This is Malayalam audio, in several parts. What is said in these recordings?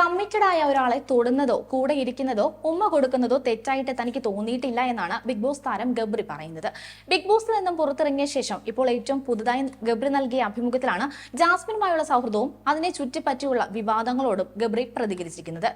കമ്മിറ്റഡ് ആയ ഒരാളെ തൊടുന്നതോ കൂടെ ഇരിക്കുന്നതോ ഉമ്മ കൊടുക്കുന്നതോ തെറ്റായിട്ട് തനിക്ക് തോന്നിയിട്ടില്ല എന്നാണ് ബിഗ് ബോസ് താരം ഗബ്രി പറയുന്നത്. ബിഗ് ബോസിൽ നിന്നും പുറത്തിറങ്ങിയ ശേഷം ഇപ്പോൾ ഏറ്റവും പുതുതായി ഗബ്രി നൽകിയ അഭിമുഖത്തിലാണ് ജാസ്മിനുമായുള്ള സൗഹൃദവും അതിനെ ചുറ്റിപ്പറ്റിയുള്ള വിവാദങ്ങളോടും ഗബ്രി പ്രതികരിച്ചിരിക്കുന്നത്.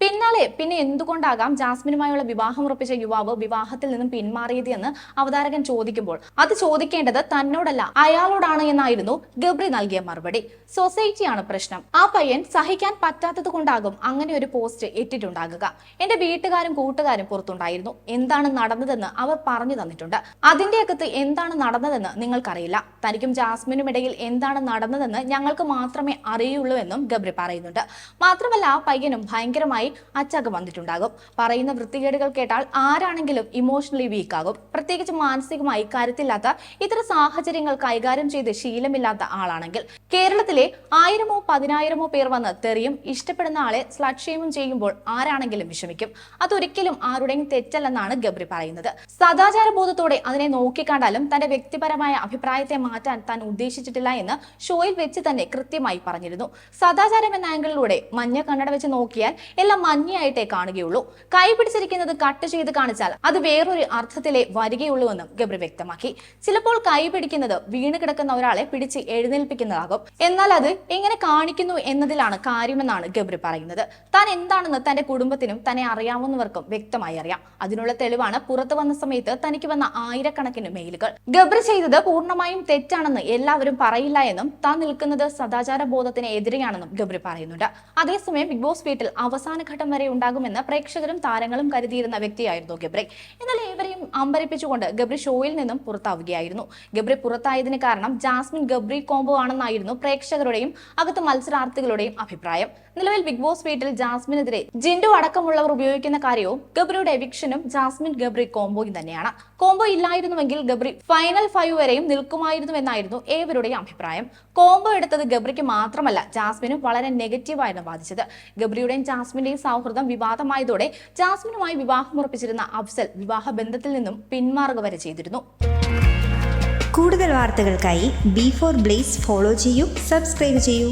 പിന്നാലെ പിന്നെ എന്തുകൊണ്ടാകാം ജാസ്മിനുമായുള്ള വിവാഹം ഉറപ്പിച്ച യുവാവ് വിവാഹത്തിൽ നിന്നും പിന്മാറിയത് എന്ന് അവതാരകൻ ചോദിക്കുമ്പോൾ അത് ചോദിക്കേണ്ടത് തന്നോടല്ല അയാളോടാണ് എന്നായിരുന്നു ഗബ്രി നൽകിയ മറുപടി. സൊസൈറ്റിയാണ് പ്രശ്നം. ആ പയ്യൻ സഹിക്കാൻ പറ്റാത്തത് കൊണ്ടാകും അങ്ങനെ ഒരു പോസ്റ്റ് ഇട്ടിട്ടുണ്ടാകുക. എന്റെ വീട്ടുകാരും കൂട്ടുകാരും പുറത്തുണ്ടായിരുന്നു. എന്താണ് നടന്നതെന്ന് അവർ പറഞ്ഞു തന്നിട്ടുണ്ട്. അതിന്റെ അകത്ത് എന്താണ് നടന്നതെന്ന് നിങ്ങൾക്കറിയില്ല. തനിക്കും ജാസ്മിനും ഇടയിൽ എന്താണ് നടന്നതെന്ന് ഞങ്ങൾക്ക് മാത്രമേ അറിയുള്ളൂ എന്നും ഗബ്രി പറയുന്നുണ്ട്. മാത്രമല്ല ആ പയ്യനും ഭയങ്കരമായി അച്ചക വന്നിട്ടുണ്ടാകും. പറയുന്ന വൃത്തികേടുകൾ കേട്ടാൽ ആരാണെങ്കിലും ഇമോഷണലി വീക്ക് ആകും. പ്രത്യേകിച്ച് മാനസികമായി കരുത്തില്ലാത്ത ഇത്തരം സാഹചര്യങ്ങൾ കൈകാര്യം ചെയ്ത് ശീലമില്ലാത്ത ആളാണെങ്കിൽ. കേരളത്തിലെ ആയിരമോ പതിനായിരമോ പേർ വന്ന് തെറിയും ഇഷ്ടപ്പെടുന്ന ആളെ ഷെയിമും ചെയ്യുമ്പോൾ ആരാണെങ്കിലും വിഷമിക്കും. അതൊരിക്കലും ആരുടെയും തെറ്റല്ലെന്നാണ് ഗബ്രി പറയുന്നത്. സദാചാര ബോധത്തോടെ അതിനെ നോക്കിക്കണ്ടാലും തന്റെ വ്യക്തിപരമായ അഭിപ്രായത്തെ മാറ്റാൻ താൻ ഉദ്ദേശിച്ചിട്ടില്ല എന്ന് ഷോയിൽ വെച്ച് തന്നെ കൃത്യമായി പറഞ്ഞിരുന്നു. സദാചാരം എന്ന ആംഗിളിലൂടെ മഞ്ഞ കണ്ണട വെച്ച് നോക്കിയാൽ എല്ലാം മഞ്ഞയായിട്ടേ കാണുകയുള്ളൂ. കൈ പിടിച്ചിരിക്കുന്നത് കട്ട് ചെയ്ത് കാണിച്ചാൽ അത് വേറൊരു അർത്ഥത്തിലേ വരികയുള്ളൂ എന്നും ഗബ്രി വ്യക്തമാക്കി. ചിലപ്പോൾ കൈ പിടിക്കുന്നത് വീണ് കിടക്കുന്ന ഒരാളെ പിടിച്ച് എഴുന്നേൽപ്പിക്കുന്നതാകും. എന്നാൽ അത് എങ്ങനെ കാണിക്കുന്നു എന്നതിലാണ് കാര്യമെന്നാണ് ഗബ്രി പറയുന്നത്. താൻ എന്താണെന്ന് തന്റെ കുടുംബത്തിനും തന്നെ അറിയാവുന്നവർക്കും വ്യക്തമായി അറിയാം. അതിനുള്ള തെളിവാണ് പുറത്തു വന്ന സമയത്ത് തനിക്ക് വന്ന ആയിരക്കണക്കിന് മെയിലുകൾ. ഗബ്രി ചെയ്തത് പൂർണമായും തെറ്റാണെന്ന് എല്ലാവരും പറയില്ല എന്നും താൻ നിൽക്കുന്നത് സദാചാര ബോധത്തിന് എതിരെയാണെന്നും ഗബ്രി പറയുന്നുണ്ട്. അതേസമയം ബിഗ് ബോസ് വീട്ടിൽ അവസാന ഘട്ടം വരെ ഉണ്ടാകുമെന്ന് പ്രേക്ഷകരും താരങ്ങളും കരുതിയിരുന്ന വ്യക്തിയായിരുന്നു ഗബ്രി. എന്നാൽ ഏവരെയും അമ്പരിപ്പിച്ചുകൊണ്ട് ഗബ്രി ഷോയിൽ നിന്നും പുറത്താവുകയായിരുന്നു. ഗബ്രി പുറത്തായതിന് കാരണം ജാസ്മിൻ ഗബ്രി കോംബോ ആണെന്നായിരുന്നു പ്രേക്ഷകരുടെയും അകത്ത് മത്സരാർത്ഥികളുടെയും അഭിപ്രായം. നിലവിൽ ബിഗ് ബോസ് വീട്ടിൽ ജാസ്മിനെതിരെ ജിൻഡു അടക്കമുള്ളവർ ഉപയോഗിക്കുന്ന കാര്യവും ഗബ്രിയുടെ എവിക്ഷനും ജാസ്മിൻ ഗബ്രി കോംബോയും തന്നെയാണ്. കോംബോ ഇല്ലായിരുന്നുവെങ്കിൽ ഗബ്രി ഫൈനൽ ഫൈവ് വരെയും നിൽക്കുമായിരുന്നു നിൽക്കുമായിരുന്നുവെന്നായിരുന്നു ഏവരുടെയും അഭിപ്രായം. കോംബോ എടുത്തത് ഗബ്രിക്ക് മാത്രമല്ല ജാസ്മിനും വളരെ നെഗറ്റീവായിരുന്നു ബാധിച്ചത്. ഗബ്രിയുടെയും ജാസ്മിന്റെയും സൗഹൃദം വിവാദമായതോടെ ജാസ്മിനുമായി വിവാഹം ഉറപ്പിച്ചിരുന്ന അഫ്സൽ വിവാഹ ബന്ധത്തിൽ നിന്നും പിന്മാറുക വരെ ചെയ്തിരുന്നു. കൂടുതൽ വാർത്തകൾക്കായി ബി ഫോർ ബ്ലേസ് ഫോളോ ചെയ്യൂ സബ്സ്ക്രൈബ് ചെയ്യൂ.